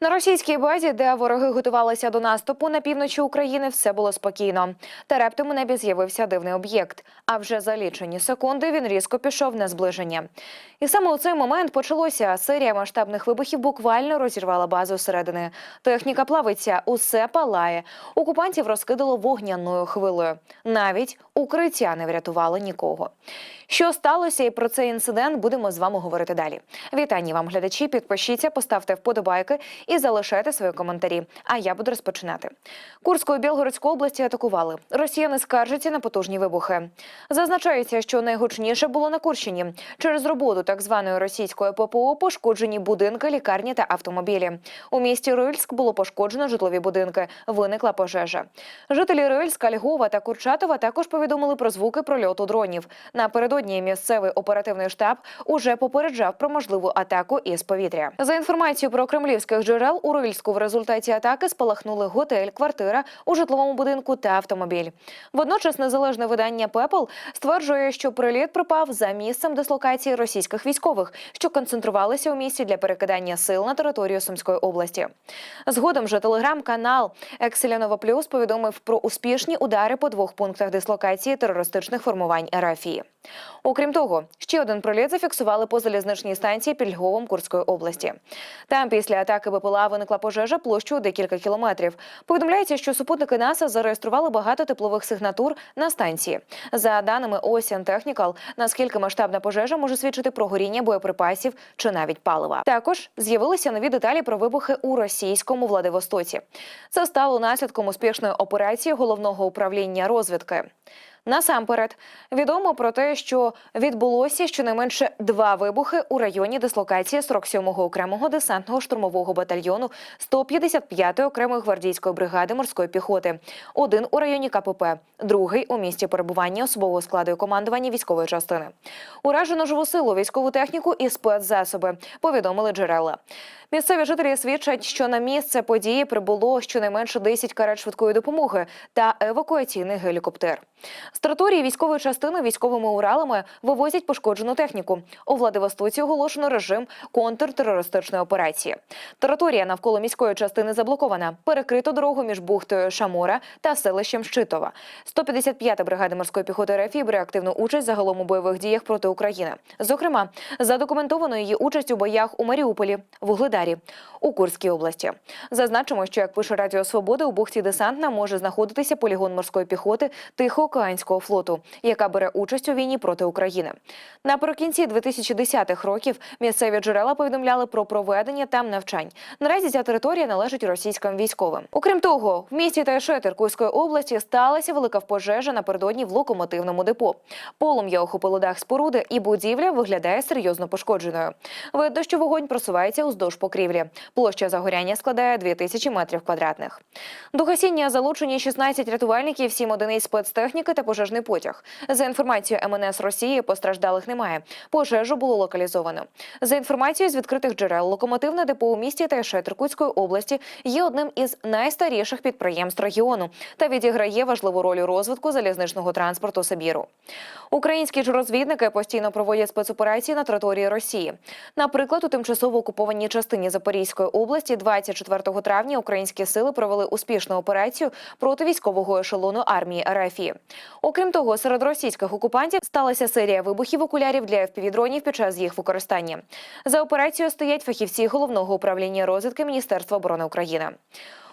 На російській базі, де вороги готувалися до наступу на півночі України, все було спокійно. Та раптом у небі з'явився дивний об'єкт. А вже за лічені секунди він різко пішов на зближення. І саме у цей момент почалося серія масштабних вибухів. Буквально розірвала базу зсередини. Техніка плавиться, усе палає. Окупантів розкидало вогняною хвилею. Навіть укриття не врятувало нікого. Що сталося, і про цей інцидент будемо з вами говорити далі. Вітання вам, глядачі. Підпишіться, поставте вподобайки і залишайте свої коментарі. А я буду розпочинати. Курську і Білгородську області атакували. Росіяни скаржаться на потужні вибухи. Зазначається, що найгучніше було на Курщині. Через роботу так званої російської ППО пошкоджені будинки, лікарні та автомобілі. У місті Рильськ було пошкоджено житлові будинки. Виникла пожежа. Жителі Рильська, Львова та Курчатова також повідомили про звуки прольоту дронів. Напередодні місцевий оперативний штаб уже попереджав про можливу атаку із повітря. За інформацією про кремлівських джерел у Рильську в результаті атаки спалахнули готель, квартира у житловому будинку та автомобіль. Водночас незалежне видання Пепл стверджує, що приліт припав за місцем дислокації російських військових, що концентрувалися у місті для перекидання сил на територію Сумської області. Згодом же телеграм-канал Екселянова Плюс повідомив про успішні удари по двох пунктах дислокації терористичних формувань РФІ. Окрім того, ще один приліт зафіксували по залізничній станції під Львовом Курської області. Там після атаки БПЛА виникла пожежа площею декілька кілометрів. Повідомляється, що супутники НАСА зареєстрували багато теплових сигнатур на станції. За даними Ocean Technical, наскільки масштабна пожежа може свідчити про горіння боєприпасів чи навіть палива. Також з'явилися нові деталі про вибухи у російському Владивостоці. Це стало наслідком успішної операції головного управління розвідки. Насамперед відомо про те, що відбулося щонайменше два вибухи у районі дислокації 47-го окремого десантного штурмового батальйону 155-ї окремої гвардійської бригади морської піхоти. Один у районі КПП, другий у місті перебування особового складу і командування військової частини. Уражено живу силу, військову техніку і спецзасоби. Повідомили джерела. Місцеві жителі свідчать, що на місце події прибуло щонайменше 10 карет швидкої допомоги та евакуаційний гелікоптер. З території військової частини військовими Уралами вивозять пошкоджену техніку. У Владивостоці оголошено режим контртерористичної операції. Територія навколо міської частини заблокована. Перекрито дорогу між бухтою Шамора та селищем Щитова. 155-та бригада морської піхоти РФ бере активну участь загалом у бойових діях проти України. Зокрема, задокументовано її участь у боях у Маріуполі, Вугледарі, у Курській області. Зазначимо, що як пише Радіо Свобода, у бухті десантна може знаходитися полігон морської піхоти Тихоокеанського флоту, яка бере участь у війні проти України. Наприкінці 2010-х років місцеві джерела повідомляли про проведення там навчань. Наразі ця територія належить російським військовим. Окрім того, в місті Тайшет Іркутської області сталася велика пожежа напередодні в локомотивному депо. Полум'я охопило дах споруди, і будівля виглядає серйозно пошкодженою. Видно, що вогонь просувається уздовж покрівлі. Площа загоряння складає 2000 метрів квадратних. До гасіння залучені 16 рятувальників, 7 одиниць спецтехніки та пожежний потяг. За інформацією МНС Росії, постраждалих немає. Пожежу було локалізовано. За інформацією з відкритих джерел, локомотивне депо у місті Тайшет Іркутської області є одним із найстаріших підприємств регіону та відіграє важливу роль у розвитку залізничного транспорту Сибіру. Українські ж розвідники постійно проводять спецоперації на території Росії. Наприклад, у тимчасово окупованій частині Запорізької області 24 травня українські сили провели успішну операцію проти військового ешелону армії РФІ. Окрім того, серед російських окупантів сталася серія вибухів окулярів для FPV-дронів під час їх використання. За операцією стоять фахівці головного управління розвідки Міністерства оборони України.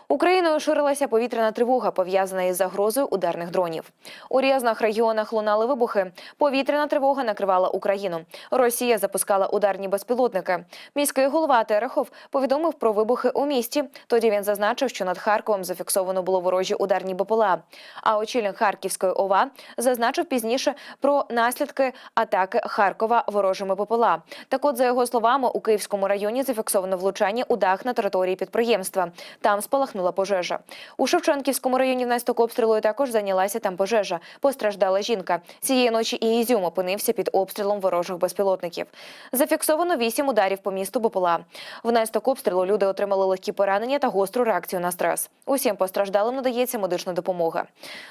Україною ширилася повітряна тривога, пов'язана із загрозою ударних дронів. У різних регіонах лунали вибухи. Повітряна тривога накривала Україну. Росія запускала ударні безпілотники. Міський голова Терехов повідомив про вибухи у місті. Тоді він зазначив, що над Харковом зафіксовано було ворожі ударні БПЛА. А очільник Харківської ОВА зазначив пізніше про наслідки атаки Харкова ворожими БПЛА. Так, от, за його словами, у Київському районі зафіксовано влучання у дах на території підприємства. Там спалахнули спалахнула пожежа. У Шевченківському районі внаслідок обстрілу також зайнялася там пожежа. Постраждала жінка. Цієї ночі і Ізюм опинився під обстрілом ворожих безпілотників. Зафіксовано вісім ударів по місту БПЛА. Внаслідок обстрілу люди отримали легкі поранення та гостру реакцію на стрес. Усім постраждалим надається медична допомога.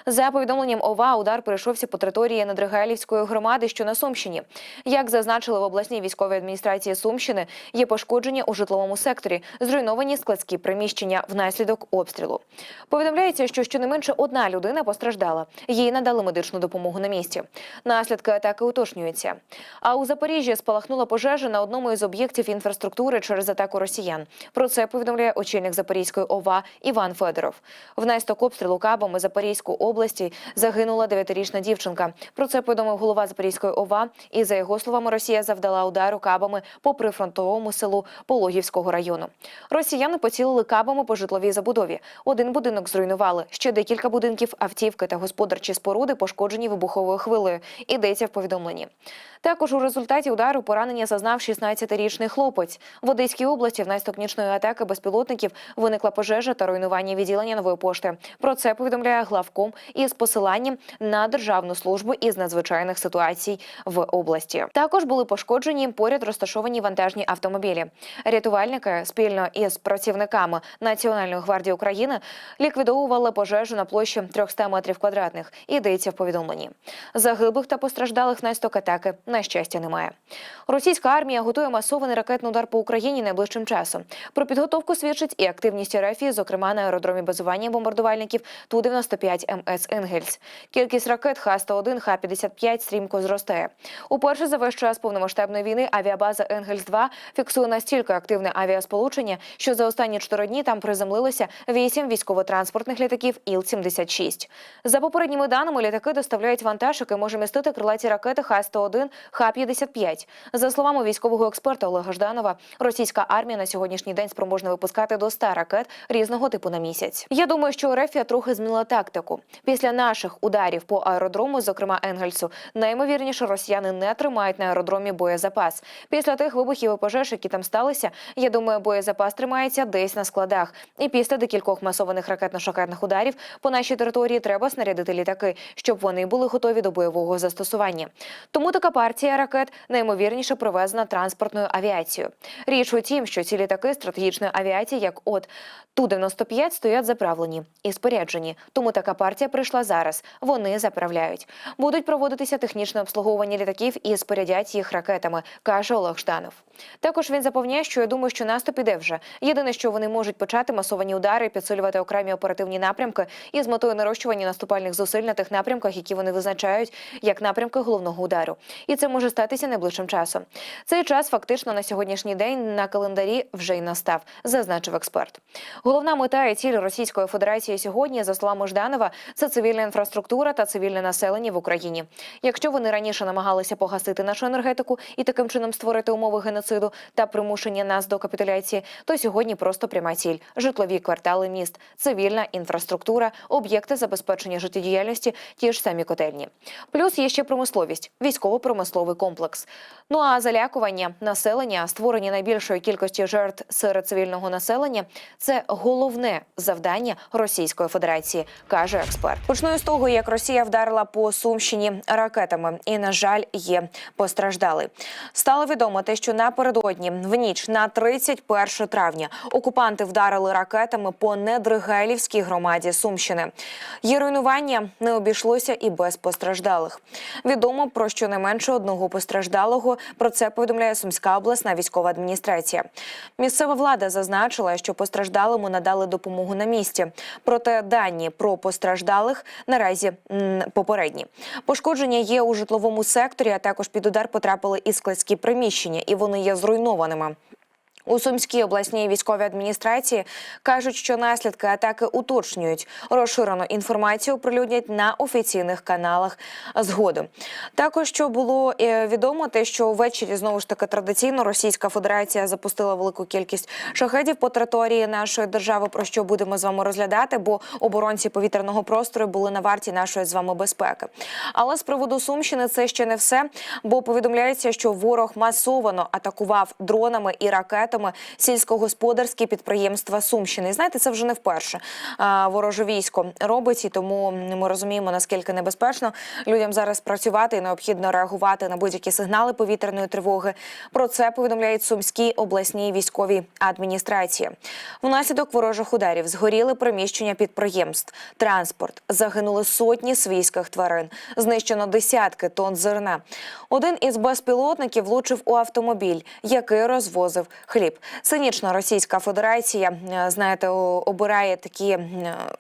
За повідомленням ОВА, удар прийшовся по території Надригайлівської громади, що на Сумщині. Як зазначили в обласній військовій адміністрації Сумщини, є пошкодження у житловому секторі, зруйновані складські приміщення внаслідок обстрілу. Повідомляється, що щонайменше одна людина постраждала. Їй надали медичну допомогу на місці. Наслідки атаки уточнюються. А у Запоріжжі спалахнула пожежа на одному із об'єктів інфраструктури через атаку росіян. Про це повідомляє очільник Запорізької ОВА Іван Федоров. Внаслідок обстрілу кабами Запорізької області загинула дев'ятирічна дівчинка. Про це повідомив голова Запорізької ОВА. І за його словами, Росія завдала удару кабами по прифронтовому селу Пологівського району. Росіяни поцілили кабами по житловій забудові. Один будинок зруйнували. Ще декілька будинків, автівки та господарчі споруди пошкоджені вибуховою хвилею. Йдеться в повідомленні. Також у результаті удару поранення зазнав 16-річний хлопець. В Одеській області внаслідок нічної атаки безпілотників виникла пожежа та руйнування відділення нової пошти. Про це повідомляє главком із посиланням на державну службу із надзвичайних ситуацій в області. Також були пошкоджені поряд розташовані вантажні автомобілі. Рятувальники спільно із працівниками Національної гвардії України ліквідовували пожежу на площі 300 метрів квадратних. Йдеться в повідомленні. Загиблих та постраждалих внаслідок атаки на щастя немає. Російська армія готує масований ракетний удар по Україні найближчим часом. Про підготовку свідчить і активність РФ, зокрема на аеродромі базування бомбардувальників Ту-95 МС «Енгельс». Кількість ракет Х-101, Х-55 стрімко зростає. Уперше за весь час повномасштабної війни авіабаза «Енгельс-2» фіксує настільки активне авіасполучення, що за останні чотири дні там приземлилося вісім військово-транспортних літаків Іл-76. За попередніми даними, літаки доставляють вантаж, який може містити крилаті ракети Х-101, Х-55. За словами військового експерта Олега Жданова, російська армія на сьогоднішній день спроможна випускати до 100 ракет різного типу на місяць. Я думаю, що Рефія трохи змінила тактику. Після наших ударів по аеродрому, зокрема Енгельсу, найімовірніше росіяни не тримають на аеродромі боєзапас. Після тих вибухів і пожеж, які там сталися, я думаю, боєзапас тримається десь на складах. І після декількох масованих ракетно-шахетних ударів по нашій території треба снарядити літаки, щоб вони були готові до бойового застосування. Тому така партія ракет найімовірніше привезена транспортною авіацією. Річ у тім, що ці літаки стратегічної авіації, як от Ту-95, стоять заправлені і споряджені. Тому така партія прийшла зараз. Вони заправляють. Будуть проводитися технічне обслуговування літаків і спорядять їх ракетами, каже Олег Жданов. Також він запевняє, що я думаю, що наступ іде вже. Єдине, що вони можуть почати масовані удари, і підсилювати окремі оперативні напрямки із метою нарощування наступальних зусиль на тих напрямках, які вони визначають як напрямки головного удару. І це може статися найближчим часом. Цей час фактично на сьогоднішній день на календарі вже й настав, зазначив експерт. Головна мета і ціль Російської Федерації сьогодні, за словами Жданова, це цивільна інфраструктура та цивільне населення в Україні. Якщо вони раніше намагалися погасити нашу енергетику і таким чином створити умови геноциду та примушення нас до капітуляції, то сьогодні просто пряма ціль: житлові квартали міст, цивільна інфраструктура, об'єкти забезпечення життєдіяльності, ті ж самі котельні. Плюс є ще промисловість, військово-промисловий комплекс. Ну а залякування населення, створення найбільшої кількості жертв серед цивільного населення це головне завдання Російської Федерації, каже експерт. Почну з того, як Росія вдарила по Сумщині ракетами, і на жаль, є постраждали. Стало відомо те, що напередодні в ніч на 31 травня окупанти вдарили ракетами по Недригайлівській громаді Сумщини. Є руйнування не обійшлося і без постраждалих. Відомо про щонайменше одного постраждалого. Про це повідомляє Сумська обласна військова адміністрація. Місцева влада зазначила, що постраждалому надали допомогу на місці. Проте дані про постраждалих наразі попередні. Пошкодження є у житловому секторі, а також під удар потрапили і складські приміщення, і вони є зруйнованими. У Сумській обласній військовій адміністрації кажуть, що наслідки атаки уточнюють. Розширену інформацію прилюднять на офіційних каналах згодом. Також що було е, відомо, те, що ввечері знову ж таки традиційно Російська Федерація запустила велику кількість шахедів по території нашої держави. Про що будемо з вами розглядати? Бо оборонці повітряного простору були на варті нашої з вами безпеки. Але з приводу Сумщини це ще не все, бо повідомляється, що ворог масовано атакував дронами і ракетами втратами сільськогосподарські підприємства Сумщини. І знаєте, це вже не вперше вороже військо робить, і тому ми розуміємо наскільки небезпечно людям зараз працювати і необхідно реагувати на будь-які сигнали повітряної тривоги. Про це повідомляють сумські обласній військовій адміністрації. Внаслідок ворожих ударів згоріли приміщення підприємств, транспорт, загинули сотні свійських тварин, знищено десятки тонн зерна. Один із безпілотників влучив у автомобіль, який розвозив хліб. Цинічно Російська Федерація, е, знаєте, обирає такі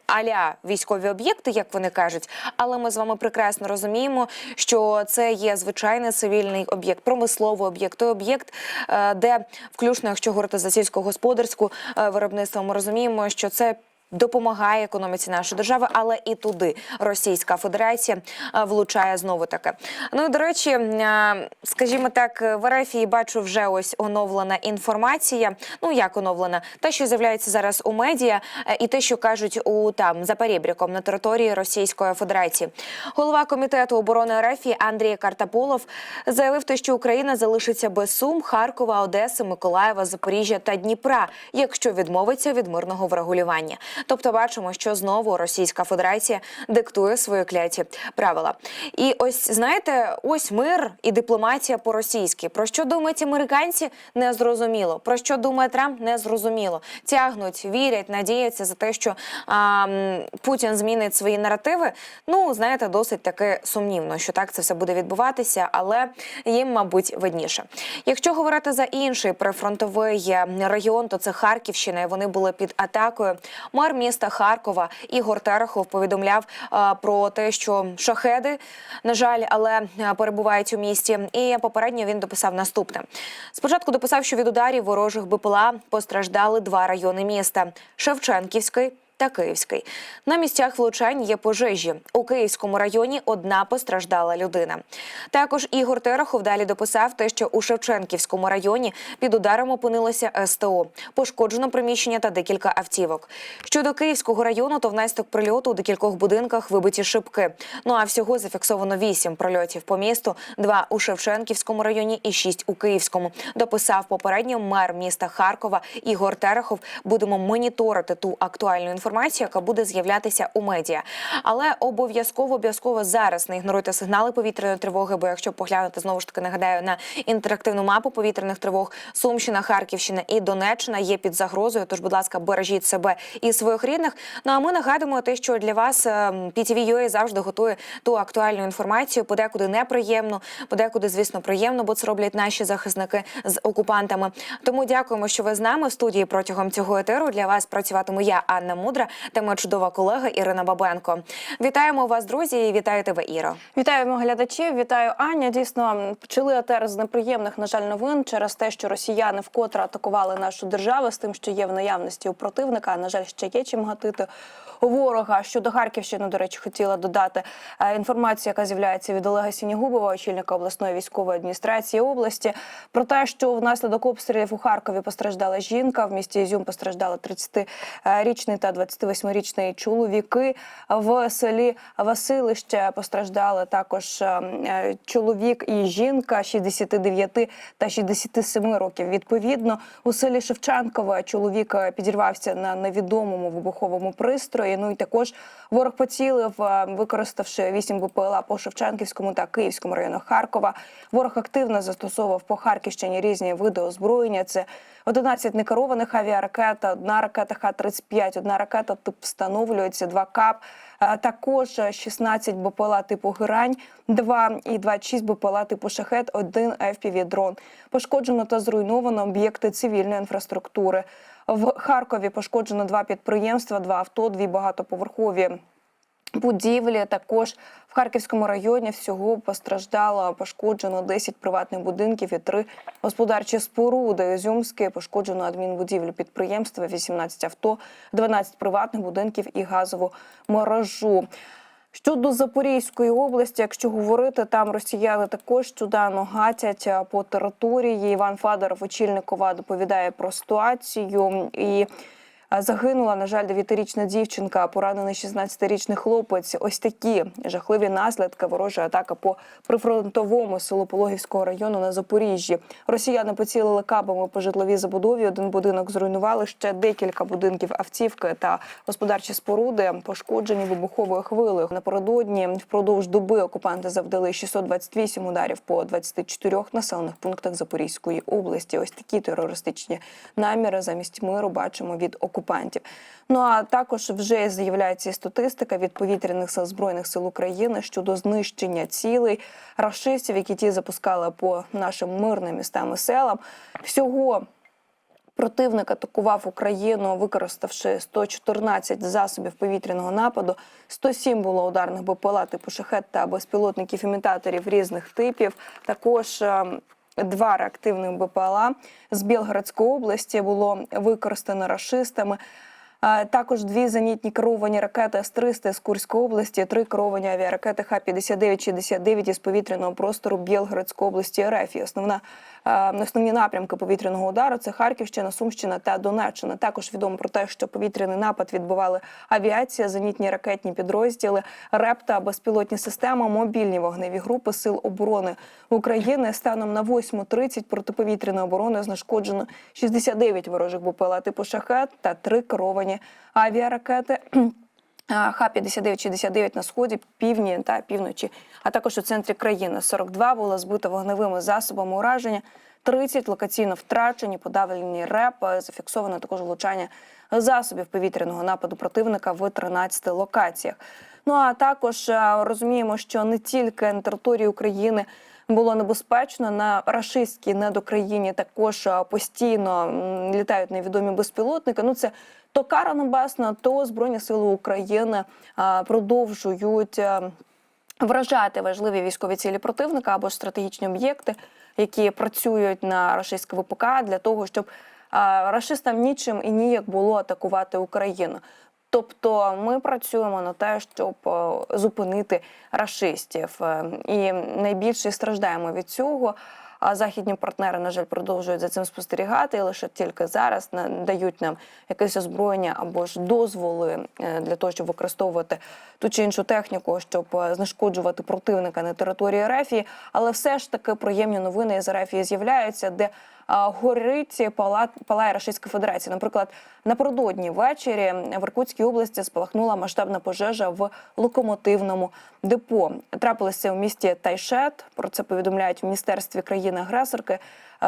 аля військові об'єкти, як вони кажуть. Але ми з вами прекрасно розуміємо, що це є звичайний цивільний об'єкт, промисловий об'єкт, той об'єкт, е, де включно, якщо говорити за сільськогосподарську е, виробництво, ми розуміємо, що це. Допомагає економіці нашої держави, але і туди Російська Федерація е, влучає знову таки. Ну і до речі, е, скажімо так, в Ерефії бачу вже ось оновлена інформація. Ну як оновлена, те, що з'являється зараз у медіа, е, і те, що кажуть у там за перебріком на території Російської Федерації. Голова комітету оборони Ерефії Андрій Картаполов заявив, те, що Україна залишиться без Сум, Харкова, Одеси, Миколаєва, Запоріжжя та Дніпра, якщо відмовиться від мирного врегулювання. Тобто, бачимо, що знову Російська Федерація диктує свої кляті правила. І ось знаєте, ось мир і дипломатія по-російськи. Про що думають американці? Не зрозуміло. Про що думає Трамп? Не зрозуміло. Тягнуть, вірять, надіються за те, що а, Путін змінить свої наративи. Ну знаєте, досить таки сумнівно, що так це все буде відбуватися, але їм, мабуть, видніше. Якщо говорити за інший прифронтовий регіон, то це Харківщина. і Вони були під атакою. Мер міста Харкова Ігор Терехов повідомляв е, про те, що шахеди, на жаль, але е, перебувають у місті. І попередньо він дописав наступне: спочатку дописав, що від ударів ворожих БПЛА постраждали два райони міста: Шевченківський. Та Київський на місцях влучань є пожежі у Київському районі. Одна постраждала людина. Також Ігор Терехов далі дописав те, що у Шевченківському районі під ударом опинилося СТО, пошкоджено приміщення та декілька автівок. Щодо Київського району, то внаслідок прильоту у декількох будинках вибиті шибки. Ну а всього зафіксовано вісім прильотів по місту: два у Шевченківському районі і шість у Київському. Дописав попередньо мер міста Харкова Ігор Терехов. Будемо моніторити ту актуальну інформацію, яка буде з'являтися у медіа. Але обов'язково обов'язково зараз не ігноруйте сигнали повітряної тривоги. Бо якщо поглянути знову ж таки нагадаю на інтерактивну мапу повітряних тривог, Сумщина, Харківщина і Донеччина є під загрозою. Тож, будь ласка, бережіть себе і своїх рідних. Ну а ми нагадуємо те, що для вас е, PTV.ua завжди готує ту актуальну інформацію, подекуди неприємну, подекуди, звісно, приємно, бо це роблять наші захисники з окупантами. Тому дякуємо, що ви з нами в студії протягом цього етеру. Для вас працюватиму я, Анна Мудра, та моя чудова колега Ірина Бабенко. Вітаємо вас, друзі, і вітаю тебе, Іро. Вітаємо глядачів, вітаю Аня. Дійсно, почали етер з неприємних, на жаль, новин через те, що росіяни вкотре атакували нашу державу з тим, що є в наявності у противника. На жаль, ще є чим гатити ворога. Щодо Харківщини, до речі, хотіла додати е, інформацію, яка з'являється від Олега Сінігубова, очільника обласної військової адміністрації області, про те, що внаслідок обстрілів у Харкові постраждала жінка. В місті Ізюм постраждали 30-річний та 28-річний чоловіки. В селі Василище постраждали також е, е, чоловік і жінка 69 та 67 років. Відповідно, у селі Шевченкове чоловік е, підірвався на невідомому вибуховому пристрої. Ну і також ворог поцілив, використавши 8 БПЛА по Шевченківському та Київському районах Харкова. Ворог активно застосовував по Харківщині різні види озброєння. Це 11 некерованих авіаракет, одна ракета Х-35, одна ракета тип встановлюється, два КАП, також 16 БПЛА типу Герань, 2 і 26 БПЛА типу Шахет, 1 FPV-дрон. Пошкоджено та зруйновано об'єкти цивільної інфраструктури. В Харкові пошкоджено два підприємства, два авто, дві багатоповерхові будівлі. Також в Харківському районі всього постраждало пошкоджено 10 приватних будинків і 3 господарчі споруди. Ізюмське пошкоджено адмінбудівлю підприємства, 18 авто, 12 приватних будинків і газову мережу. Щодо Запорізької області, якщо говорити, там росіяни також щоденно гатять по території. Іван Фадоров, очільник ОВА, доповідає про ситуацію і. Загинула, на жаль, 9-річна дівчинка, поранений 16-річний хлопець. Ось такі жахливі наслідки ворожої атаки по прифронтовому селу Пологівського району на Запоріжжі. Росіяни поцілили кабами по житловій забудові. Один будинок зруйнували ще декілька будинків автівки та господарчі споруди пошкоджені вибуховою хвилею. Напередодні впродовж доби окупанти завдали 628 ударів по 24 населених пунктах Запорізької області. Ось такі терористичні наміри замість миру бачимо від окупантів. Ну а також вже з'являється і статистика від повітряних сил збройних сил України щодо знищення цілей рашистів, які ті запускали по нашим мирним містам і селам. Всього Противник атакував Україну, використавши 114 засобів повітряного нападу. 107 було ударних БПЛА типу шахет та безпілотників імітаторів різних типів. Також е, два реактивних БПЛА з Білгородської області було використано рашистами. Також дві зенітні керовані ракети С-300 з Курської області, три керовані авіаракети Х-59-69 із повітряного простору Білгородської області РФ. І основна основні напрямки повітряного удару це Харківщина, Сумщина та Донеччина. Також відомо про те, що повітряний напад відбували авіація, зенітні ракетні підрозділи, РЕП та безпілотні системи, мобільні вогневі групи Сил оборони України. Станом на 8.30 протиповітряної оборони знешкоджено 69 ворожих БПЛА типу шахет та три керовані авіаракети. Х-59-69 на сході, півдні та півночі, а також у центрі країни. 42 було збито вогневими засобами ураження, 30 локаційно втрачені, подавлені РЕП, зафіксовано також влучання засобів повітряного нападу противника в 13 локаціях. Ну а також розуміємо, що не тільки на території України було небезпечно на рашистській недокраїні також постійно літають невідомі безпілотники. Ну це то кара небесна, то збройні сили України продовжують. Вражати важливі військові цілі противника або стратегічні об'єкти, які працюють на рашистське ВПК для того, щоб рашистам нічим і ніяк було атакувати Україну. Тобто ми працюємо на те, щоб е, зупинити рашистів, Е, і найбільше страждаємо від цього. А західні партнери, на жаль, продовжують за цим спостерігати, і лише тільки зараз дають нам якесь озброєння або ж дозволи е, для того, щоб використовувати ту чи іншу техніку, щоб е, знешкоджувати противника на території Рефії. Але все ж таки приємні новини із Рефії з'являються, де горить пала, палає Російська Федерація. Наприклад, напередодні ввечері в Іркутській області спалахнула масштабна пожежа в локомотивному депо. Трапилося у місті Тайшет. Про це повідомляють в міністерстві країни-агресорки.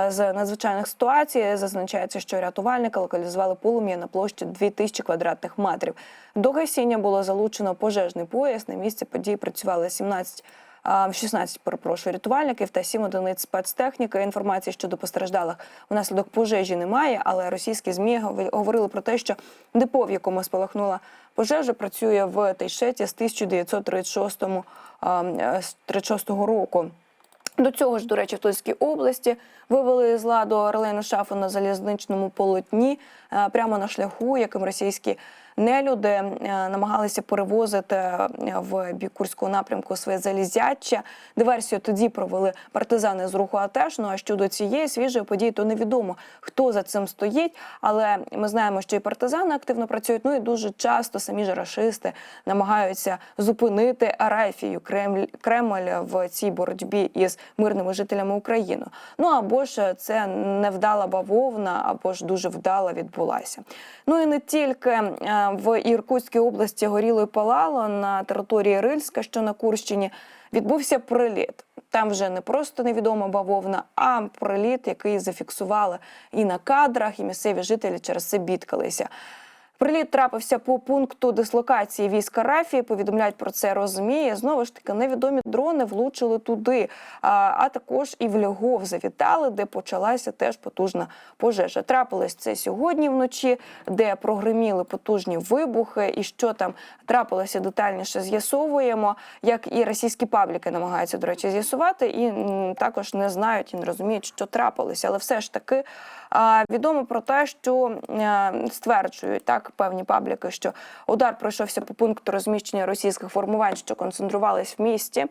З надзвичайних ситуацій зазначається, що рятувальники локалізували полум'я на площі 2000 квадратних метрів. До гасіння було залучено пожежний пояс. На місці події працювали 17 а, 16, перепрошую, рятувальників та 7 одиниць спецтехніки. Інформації щодо постраждалих внаслідок пожежі немає, але російські змі говор- говорили про те, що депо, в якому спалахнула пожежа, працює в Тайшеті з 1936 а, е, з 36 року. До цього ж, до речі, в Тульській області вивели з ладу релейну шафу на залізничному полотні е, прямо на шляху, яким російські нелюди е, намагалися перевозити е, в бік Курського напрямку своє залізяча. Диверсію тоді провели партизани з руху АТЕШ. Ну а щодо цієї свіжої події, то невідомо хто за цим стоїть. Але ми знаємо, що і партизани активно працюють. Ну і дуже часто самі ж рашисти намагаються зупинити Арафію Кремль Кремль в цій боротьбі із мирними жителями України. Ну або ж це невдала бавовна, або ж дуже вдала відбулася. Ну і не тільки е, в Іркутській області горіло і палало на території Рильська, що на Курщині, відбувся приліт. Там вже не просто невідома бавовна, а приліт, який зафіксували і на кадрах, і місцеві жителі через це бідкалися. Приліт трапився по пункту дислокації війська Рафії. Повідомляють про це розуміє. Знову ж таки, невідомі дрони влучили туди, а, також і в Львов завітали, де почалася теж потужна пожежа. Трапилось це сьогодні вночі, де прогреміли потужні вибухи. І що там трапилося детальніше, з'ясовуємо. Як і російські пабліки намагаються, до речі, з'ясувати, і також не знають і не розуміють, що трапилося. Але все ж таки відомо про те, що е, стверджують так так певні пабліки, що удар пройшовся по пункту розміщення російських формувань, що концентрувались в місті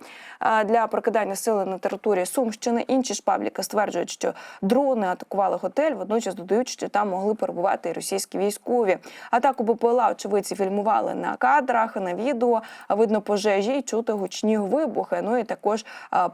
для прокидання сили на території Сумщини. Інші ж пабліки стверджують, що дрони атакували готель, водночас додають, що там могли перебувати і російські військові. Атаку БПЛА очевидці фільмували на кадрах, на відео. Видно пожежі і чути гучні вибухи. Ну і також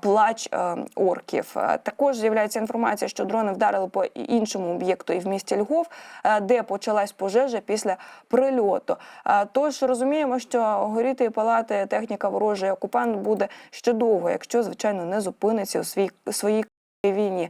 плач е, орків. Е, Також з'являється інформація, що дрони вдарили по іншому об'єкту і в місті Львов, е, де почалась пожежа після прильоту. Е, Тож розуміємо, що горіти і палати техніка ворожий окупант буде ще довго, якщо звичайно не зупиниться у свій своїй війні.